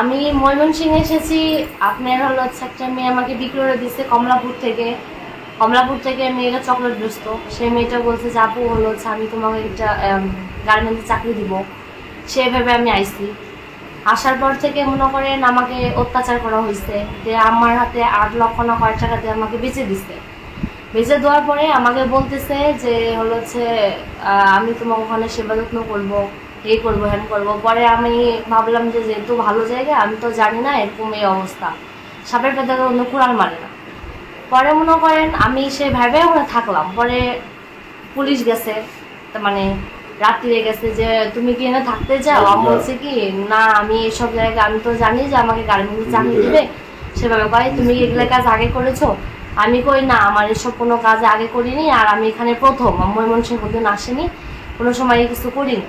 আমি এসেছি। আপনার হলো একটা মেয়ে আমাকে দিচ্ছে কমলাপুর থেকে। কমলাপুর থেকে মেয়েটা চকলেট ব্যস্ত মেয়েটা বলছে যে আপু হলো হচ্ছে আমি তোমাকে একটা চাকরি দিব। সেভাবে আমি আসার পর থেকে মনে করেন আমাকে অত্যাচার করা হয়েছে যে আমার হাতে আট লক্ষ না কয়েক টাকা দিয়ে আমাকে বেঁচে দিচ্ছে বেঁচে দেওয়ার পরে আমাকে বলতেছে যে হলো হচ্ছে আমি তোমাকে ওখানে সেবা যত্ন করব। এই করব হ্যান করব। পরে আমি ভাবলাম যে যেহেতু ভালো জায়গা আমি তো জানি না এরকম এই অবস্থা। সাপের পেতে অন্য কুড়াল মারে না। পরে মনে করেন আমি সে ভেবে ওখানে থাকলাম। পরে পুলিশ গেছে মানে রাত্রিরে গেছে যে তুমি কি এনে থাকতে চাও? আমি বলছি কি না আমি এসব জায়গায় আমি তো জানি যে আমাকে গার্মেন্টসে চাকরি দেবে। সেভাবে কয় তুমি এগুলো কাজ আগে করেছ? আমি কই না আমার এসব কোনো কাজ আগে করিনি আর আমি এখানে প্রথম। ময়মনসিংহ কোনদিন আসেনি। কোনো সময় কিছু করিনি।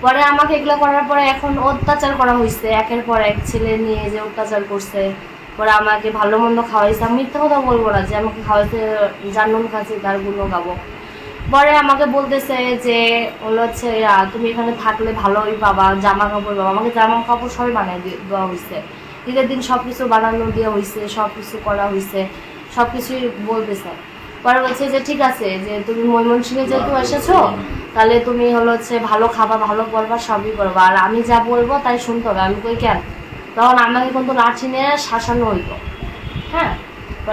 পরে আমাকে এগুলো করার পরে এখন অত্যাচার করা হয়েছে একের পর এক ছেলে নিয়ে যে অত্যাচার করছে। পরে আমাকে ভালো মন্দ খাওয়াইছে। আমি মিথ্যা কথা বলব না যে আমাকে খাওয়াইছে জানুন খাচ্ছি তারগুলো গাবো। পরে আমাকে বলতেছে যে হলো হচ্ছে তুমি এখানে থাকলে ভালোই পাবা জামা কাপড় পাবা। আমাকে জামা কাপড় সবই বানিয়ে দিয়ে- দেওয়া হয়েছে ঈদের দিন সব কিছু বানানো দেওয়া হয়েছে সব কিছু করা হয়েছে সব কিছুই বলতেছে। পরে বলছে যে ঠিক আছে যে তুমি ময়মনসিংহে যেহেতু এসেছ তাহলে তুমি হলো হচ্ছে ভালো খাবা ভালো করবা সবই করবা। আর আমি যা বলব তাই শুনতে হবে। আমি কই কেন? তখন আমাকে কিন্তু লাঠি নিয়ে শাসানো হইতো। হ্যাঁ?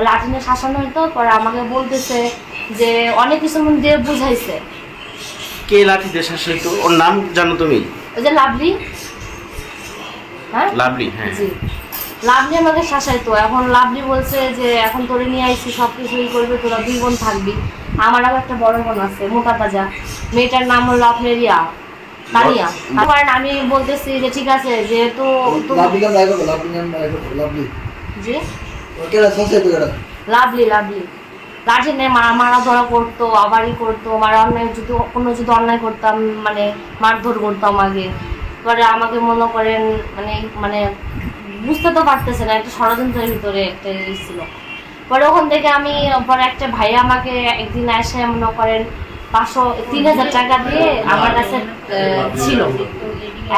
লাঠি নিয়ে শাসানো হইতো পরে আমাকে বলতেছে যে অনেক কিছু মন দিয়ে বুঝাইছে। কে লাঠি দিয়ে শাসিত ওর নাম জানো তুমি? ওই যে লাভলি। হ্যাঁ? লাভলি হ্যাঁ। জি। লাভলি আমাকে শাসাইতো। এখন লাভলি বলছে যে এখন তোরে নিয়ে আইছি সব কিছুই করবে তোরা দুই বোন থাকবি। আমার আবার একটা বড় বোন আছে মোটা তাজা। মেয়েটার নাম হলো আপনার ইয়া তানিয়া। তারপর আমি বলতেছি যে ঠিক আছে যেহেতু জি? Lovely lovely. লাঠি নিয়ে মারা মারা ধরা করতো আবারই করতো মারা অন্যায় যদি কোনো যদি অন্যায় করতাম মানে মারধর করতাম আগে। পরে আমাকে মনে করেন মানে মানে বুঝতে তো পারতেছে না একটা ষড়যন্ত্রের ভিতরে একটা ছিল। পরে ওখান থেকে আমি পরে একটা ভাই আমাকে একদিন এসে মনে করেন পাঁচশো তিন হাজার টাকা দিয়ে আমার কাছে ছিল।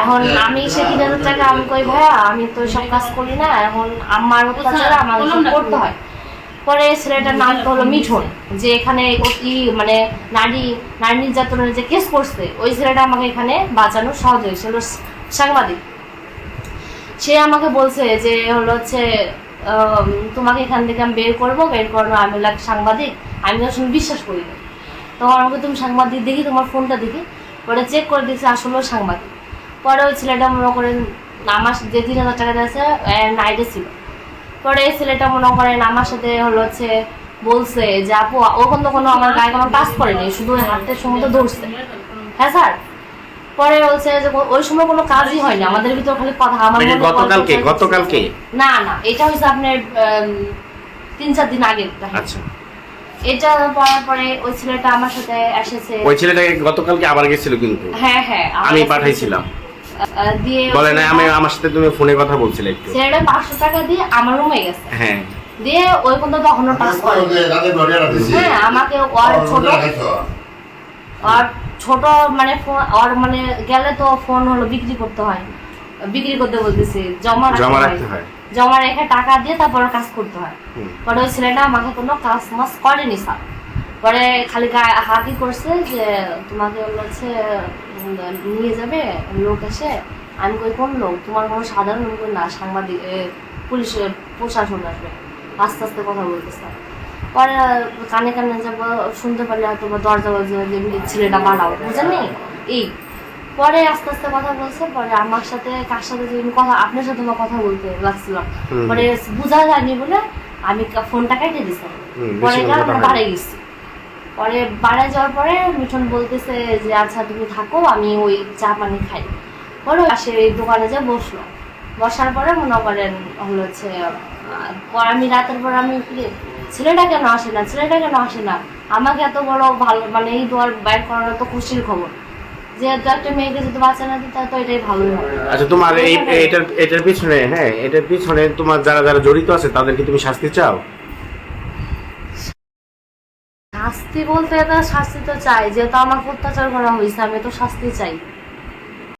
এখন আমি সে তিন হাজার টাকা আমি কই ভাইয়া আমি তো সব কাজ করি না এখন আমার অত্যাচার সব করতে হয়? পরে ছেলেটার নাম তো হলো মিঠুন যে এখানে অতি মানে নারী নারী নির্যাতনের যে কেস করছে ওই ছেলেটা আমাকে এখানে বাঁচানো সহজ হয়েছিল সাংবাদিক। সে আমাকে বলছে যে হলো হচ্ছে তোমাকে এখান থেকে আমি বের করব বের করব আমি লাগ সাংবাদিক, আমি তো বিশ্বাস করি না। তখন আমাকে তুমি সাংবাদিক দেখি, তোমার ফোনটা দেখি, পরে চেক করে দিয়েছে আসলে সাংবাদিক। পরে ওই ছেলেটা মনে করেন আমার যে তিন হাজার টাকা দিয়েছে নাইটে ছিল। পরে এই ছেলেটা মনে করেন আমার সাথে হলো হচ্ছে বলছে যে, আপু ও তো কোনো আমার গায়ে কোনো টাচ করেনি শুধু হাতের সময় তো ধরছে হ্যাঁ স্যার? পরে বলছে যে ওই সময় কোনো কাজই হয়নি আমাদের ভিতর খালি কথা আমার মানে গতকালকে গতকালকে? না না এটা হচ্ছে আপনার তিন চার দিন আগে আচ্ছা। এটা পরে পরে ওই ছেলেটা আমার সাথে এসেছে। ওই ছেলেটাকে গতকালকে আবার গেছিল কিন্তু? হ্যাঁ হ্যাঁ আমি পাঠাইছিলাম। দিয়ে বলে না আমি আমার সাথে তুমি ফোনে কথা বলছিলে একটু। ছেলেটা পাঁচশো টাকা দিয়ে আমার রুমে গেছে। হ্যাঁ। দিয়ে ওই পর্যন্ত তখনও টাচ করে হ্যাঁ আমাকে ওর ছোট আর ছোট মানে আর মানে গেলে তো ফোন হলো বিক্রি করতে হয়। বিক্রি করতে বলতেছি জমা রাখতে জমা হয়। রাখতে হয়। জমা রেখে টাকা দিয়ে তারপর কাজ করতে হয়। পরে ওই ছেলেটা আমাকে কোনো কাজ মাস করেনি স্যার। পরে খালি গায়ে হাতি করছে যে তোমাকে হচ্ছে নিয়ে যাবে লোক এসে আমি কই কোন লোক? তোমার কোনো সাধারণ লোক না সাংবাদিক পুলিশের প্রশাসন আসবে। আস্তে আস্তে কথা বলতেছে। পরে কানে কানে যাব শুনতে পারলে হয়তো বা দরজা বাজে যে ছেলেটা বাড়াও বুঝেননি? এই পরে আস্তে আস্তে কথা বলছে পরে আমার সাথে কার সাথে যে কথা আপনার সাথে আমার কথা বলতে লাগছিলাম। পরে বোঝা যায়নি বলে আমি ফোনটা কেটে দিছি। হুম, পরে আমরা বাড়ি গেছি। পরে বাড়ি যাওয়ার পরে মিঠুন বলতেছে যে আচ্ছা তুমি থাকো আমি ওই চা পানি খাই। পরে সে এই দোকানে যে বসল। বসার পরে মনে করেন হলো হচ্ছে পর আমি রাতের পর আমি ছেলেটা কেন আসে না? ছেলেটা কেন আসে না? আমাকে এত বড় ভালো মানে এই দোয়ার বাইর করানো তো খুশির খবর। যেহেতু একটা মেয়েকে যদি বাঁচা না দিতে তো এটাই ভালোই হবে আচ্ছা তোমার এই এটার এটার পিছনে হ্যাঁ এটার পিছনে তোমার যারা যারা জড়িত আছে তাদেরকে তুমি শাস্তি চাও? শাস্তি বলতে এটা শাস্তি তো চাই যেহেতু আমাকে অত্যাচার করা হয়েছে আমি তো শাস্তি চাই।